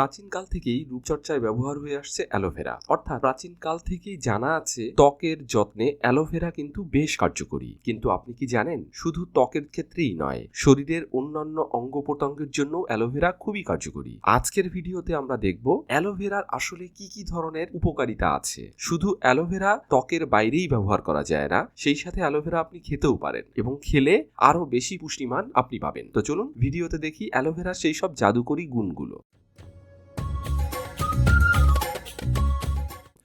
প্রাচীনকাল থেকেই রূপচর্চায় ব্যবহার হয়ে আসছে অ্যালোভেরা। অর্থাৎ প্রাচীনকাল থেকেই জানা আছে, ত্বকের যত্নে অ্যালোভেরা কিন্তু বেশ কার্যকরী। কিন্তু আপনি কি জানেন? শুধু ত্বকের ক্ষেত্রেই নয়, শরীরের অন্যান্য অঙ্গ প্রত্যঙ্গের জন্য অ্যালোভেরা খুবই কার্যকরী। আজকের ভিডিওতে আমরা দেখব অ্যালোভেরার আসলে কি কি ধরনের উপকারিতা আছে। শুধু অ্যালোভেরা ত্বকের বাইরেই ব্যবহার করা যায় না, সেই সাথে অ্যালোভেরা আপনি খেতেও পারেন এবং খেলে আরও বেশি পুষ্টিমান আপনি পাবেন। তো চলুন ভিডিওতে দেখি অ্যালোভেরার সেই সব জাদুকরী গুণগুলো।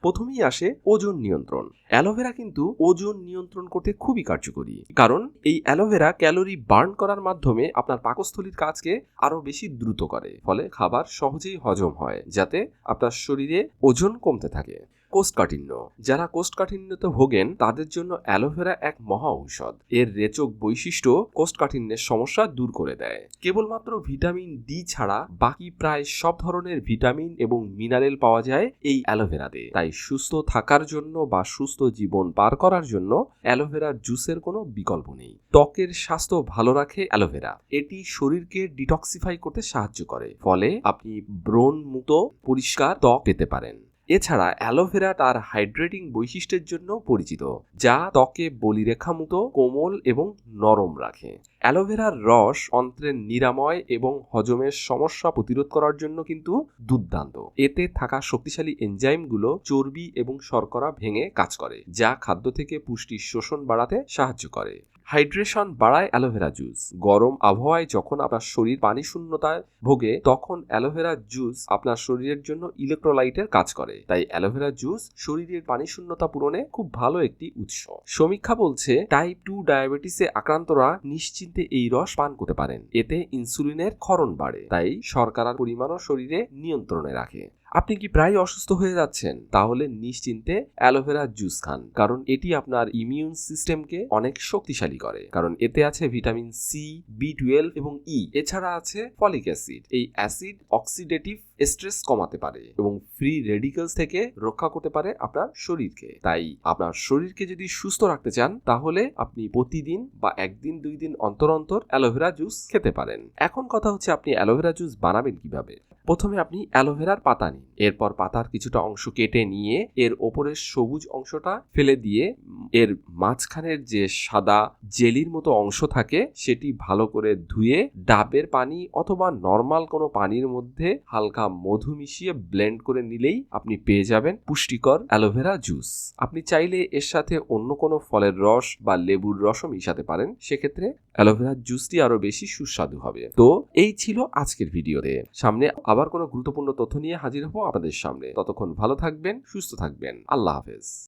প্রথমেই আসে ওজন নিয়ন্ত্রণ। অ্যালোভেরা কিন্তু ওজন নিয়ন্ত্রণ করতে খুবই কার্যকরী। কারণ এই অ্যালোভেরা ক্যালোরি বার্ন করার মাধ্যমে আপনার পাকস্থলীর কাজকে আরও বেশি দ্রুত করে। ফলে খাবার সহজেই হজম হয়, যাতে আপনার শরীরে ওজন কমতে থাকে। কোষ্ঠকাঠিন্য। যারা কোষ্ঠকাঠিন্যতে ভোগেন, তাদের জন্য অ্যালোভেরা এক মহা ঔষধ। এর রেচক বৈশিষ্ট্য কোষ্ঠকাঠিন্যের সমস্যা দূর করে দেয়। কেবলমাত্র ভিটামিন ডি ছাড়া বাকি প্রায় সব ধরনের ভিটামিন এবং মিনারেল পাওয়া যায় এই অ্যালোভেরাতে তাই সুস্থ থাকার জন্য বা সুস্থ জীবন পার করার জন্য অ্যালোভেরার জুসের কোনো বিকল্প নেই। ত্বকের স্বাস্থ্য ভালো রাখে অ্যালোভেরা। এটি শরীরকে ডিটক্সিফাই করতে সাহায্য করে। ফলে আপনি ব্রণ মুক্ত, পরিষ্কার ত্বক পেতে পারেন। এছাড়া অ্যালোভেরা তার হাইড্রেটিং বৈশিষ্ট্যের জন্য পরিচিত, যা ত্বকে বলিরেখামুক্ত কোমল এবং নরম রাখে। অ্যালোভেরার রস অন্ত্রের নিরাময় এবং হজমের সমস্যা প্রতিরোধ করার জন্য কিন্তু দুর্দান্ত। এতে থাকা শক্তিশালী এনজাইমগুলো চর্বি এবং শর্করা ভেঙে কাজ করে, যা খাদ্য থেকে পুষ্টির শোষণ বাড়াতে সাহায্য করে। হাইড্রেশন বাড়ায় অ্যালোভেরা জুস। গরম আবহাওয়ায় যখন আপনার শরীর পানি শূন্যতায় ভোগে, তখন অ্যালোভেরা জুস আপনার শরীরের জন্য ইলেকট্রোলাইটের কাজ করে। তাই অ্যালোভেরা জুস শরীরের পানি শূন্যতা পূরণে খুব ভালো একটি উৎস। সমীক্ষা বলছে টাইপ টু ডায়াবেটিসে আক্রান্তরা নিশ্চিন্তে এই রস পান করতে পারেন। এতে ইনসুলিনের ক্ষরণ বাড়ে। তাই শর্করার পরিমাণও শরীরে নিয়ন্ত্রণে রাখে। আপনি কি প্রায় অসুস্থ হয়ে যাচ্ছেন? তাহলে নিশ্চিন্তে অ্যালোভেরা জুস খান, কারণ এটি আপনার ইমিউন সিস্টেমকে অনেক শক্তিশালী করে। কারণ এতে আছে ভিটামিন সি বি টুয়েলভ এবং ই এছাড়া আছে ফলিক অ্যাসিড। এই অ্যাসিড অক্সিডেটিভ স্ট্রেস কমাতে পারে এবং ফ্রি রেডিকেলস থেকে রক্ষা করতে পারে আপনার শরীরকে। তাই আপনার শরীরকে যদি সুস্থ রাখতে চান, তাহলে আপনি প্রতিদিন বা একদিন, দুই দিন অন্তর অন্তর অ্যালোভেরা জুস খেতে পারেন। এখন কথা হচ্ছে আপনি অ্যালোভেরা জুস বানাবেন কীভাবে? প্রথমে আপনি অ্যালোভেরার পাতা নিন। এরপর পাতার কিছুটা অংশ কেটে নিয়ে এর ওপরের সবুজ অংশটা ফেলে দিয়ে এর মাঝখানের যে সাদা জেলির মতো অংশ থাকে সেটি ভালো করে ধুয়ে ডাবের পানি অথবা নর্মাল কোনো পানির মধ্যে হালকা মধু মিশিয়ে ব্লেন্ড করে নিলেই আপনি পেয়ে যাবেন পুষ্টিকর অ্যালোভেরা জুস। আপনি চাইলে এর সাথে অন্য কোনো ফলের রস বা লেবুর রসও মিশাতে পারেন। সেক্ষেত্রে অ্যালোভেরা জুসটি আরও বেশি সুস্বাদু হবে। তো এই ছিল আজকের ভিডিওতে। সামনে আবার কোনো গুরুত্বপূর্ণ তথ্য নিয়ে হাজির আপনাদের সামনে। ততক্ষণ ভালো থাকবেন সুস্থ থাকবেন। আল্লাহ হাফেজ।